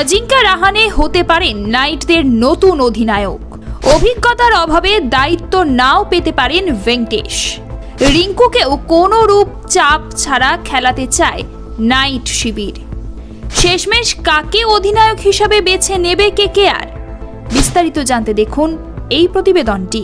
অজিঙ্কা রাহানে হতে পারেন নাইটদের নতুন অধিনায়ক। অভিজ্ঞতার অভাবে দায়িত্ব নাও পেতে পারেন ভেঙ্কটেশ রিঙ্কুকেও কোনো রূপ চাপ ছাড়া খেলাতে চায় নাইট শিবির। শেষমেশ কাকে অধিনায়ক হিসাবে বেছে নেবে কে কে আর? বিস্তারিত জানতে দেখুন এই প্রতিবেদনটি।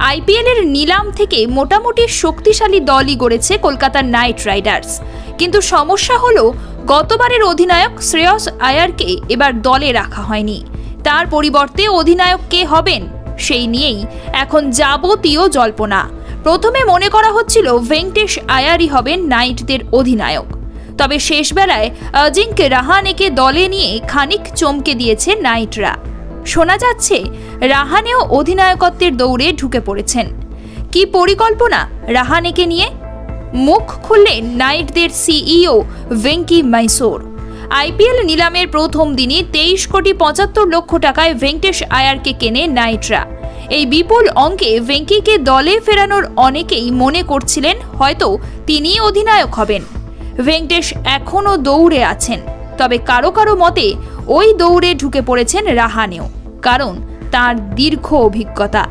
আইপিএলের নিলাম থেকে মোটামুটি শক্তিশালী দলই গড়েছে কলকাতার নাইট রাইডার্স। কিন্তু সমস্যা হলো, গতবারের অধিনায়ক শ্রেয়স আয়ারকে এবার দলে রাখা হয়নি। তার পরিবর্তে অধিনায়ক কে হবেন, সেই নিয়েই এখন যাবতীয় জল্পনা। প্রথমে মনে করা হচ্ছিল ভেঙ্কটেশ আয়ারই হবেন নাইটদের অধিনায়ক। তবে শেষবেলায় অজিঙ্ক্য রাহানেকে দলে নিয়ে খানিক চমকে দিয়েছে নাইটরা। শোনা যাচ্ছে, রাহানেও অধিনায়কত্বের দৌড়ে ঢুকে পড়েছেন। কি পরিকল্পনা রাহানেকে নিয়ে? মুখ খুললেন নাইটদের সিইও ভেঙ্কি মাইসোর। আইপিএল নিলামের প্রথম দিনই তেইশ কোটি পঁচাত্তর লক্ষ টাকায় ভেঙ্কটেশ আয়ারকে কেনে নাইটরা। এই বিপুল অঙ্কে ভেঙ্কিকে দলে ফেরানোর অনেকেই মনে করছিলেন হয়তো তিনিই অধিনায়ক হবেন। ভেঙ্কটেশ এখনও দৌড়ে আছেন, তবে কারও কারও মতে ওই দৌড়ে ঢুকে পড়েছেন রাহানেও, কারণ তার দীর্ঘ অভিজ্ঞতা।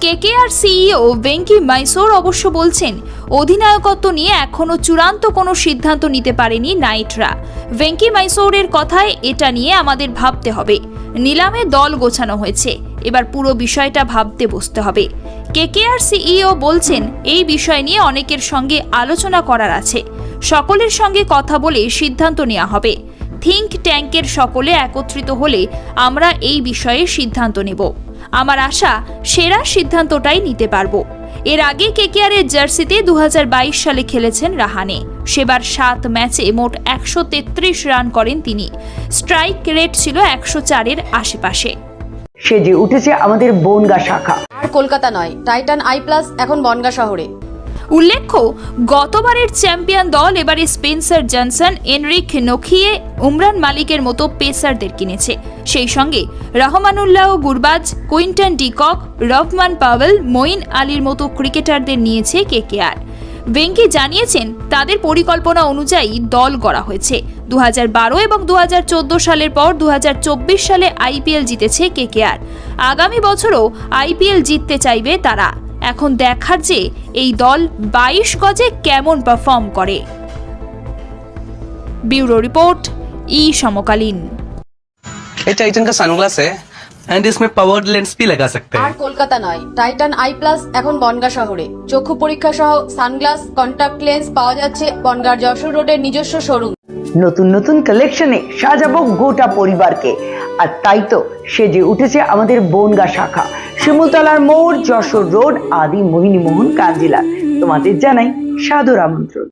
কেকেআর সিইও ভেঙ্কি মাইসোর অবশ্য বলছেন, অধিনায়কত্ব নিয়ে এখনও চূড়ান্ত কোনো সিদ্ধান্ত নিতে পারেনি নাইটরা। ভেঙ্কি মাইসোরের কথায় এটা নিয়ে আমাদের ভাবতে হবে। নিলামে দল গোছানো হয়েছে। এবার পুরো বিষয়টা ভাবতে বসতে হবে। কেকেআর সিইও বলছেন, এই বিষয় নিয়ে অনেকের সঙ্গে আলোচনা করার আছে। সকলের সঙ্গে কথা বলে সিদ্ধান্ত নেওয়া হবে। থিঙ্ক ট্যাঙ্কের সকলে একত্রিত হলে আমরা এই বিষয়ে সিদ্ধান্ত নেব। আমার আশা সেরা সিদ্ধান্তটাই নিতে পারব। এর আগে কেকেআরের জার্সিতে দু সালে খেলেছেন রাহানে। সেবার সাত ম্যাচে মোট একশো তেত্রিশ রান করেন তিনি। স্ট্রাইক রেট ছিল একশো চারের আশেপাশে। সেজে উঠেছে আমাদের বনগা শাখা। আর কলকাতা নয় টাইটান আই প্লাস এখন বনগা শহরে। উল্লেখ্য, গতবারের চ্যাম্পিয়ন দল এবারে স্পেন্সার জনসন এনরিক নখিয়ে উমরান মালিকের মতো পেসারদের কিনেছে। সেই সঙ্গে Rahmanullah Gurbaz, Quinton de Kock Rovman Powell, Moeen আলীর মতো ক্রিকেটারদের নিয়েছে কেকেআর। ভেঙ্কি জানিয়েছেন, তাদের পরিকল্পনা অনুযায়ী দল গড়া হয়েছে। দু বারো এবং দু হাজার চোদ্দ সালের পর দু হাজার চব্বিশ সালে আইপিএল জিতেছে কেকেআর। আগামী বছরও আইপিএল জিততে চাইবে তারা। এখন দেখার যে এই দল বাইশ গজে কেমন পারফর্ম করে ব্যুরো রিপোর্ট ই সমকালীন ये टाइटन का सनग्लास है एंड इसमें पावर लेंस भी लगा सकते আর हैं কলকাতা নয় টাইটান আই প্লাস এখন বনগা শহরে চক্ষু পরীক্ষা সহ সানগ্লাস কন্টাক্ট লেন্স পাওয়া যাচ্ছে বনগার যশোর রোডের নিজস্ব শোরুম নতুন নতুন কালেকশনে সাজাবো গোটা পরিবারকে আর তাই তো সেজে উঠেছে আমাদের বনগা শাখা শিমুলতলার মোড় যশোর রোড আদি মোহিনী মোহন কাঞ্জিলা তোমাদের জানাই সাদর আমন্ত্রণ।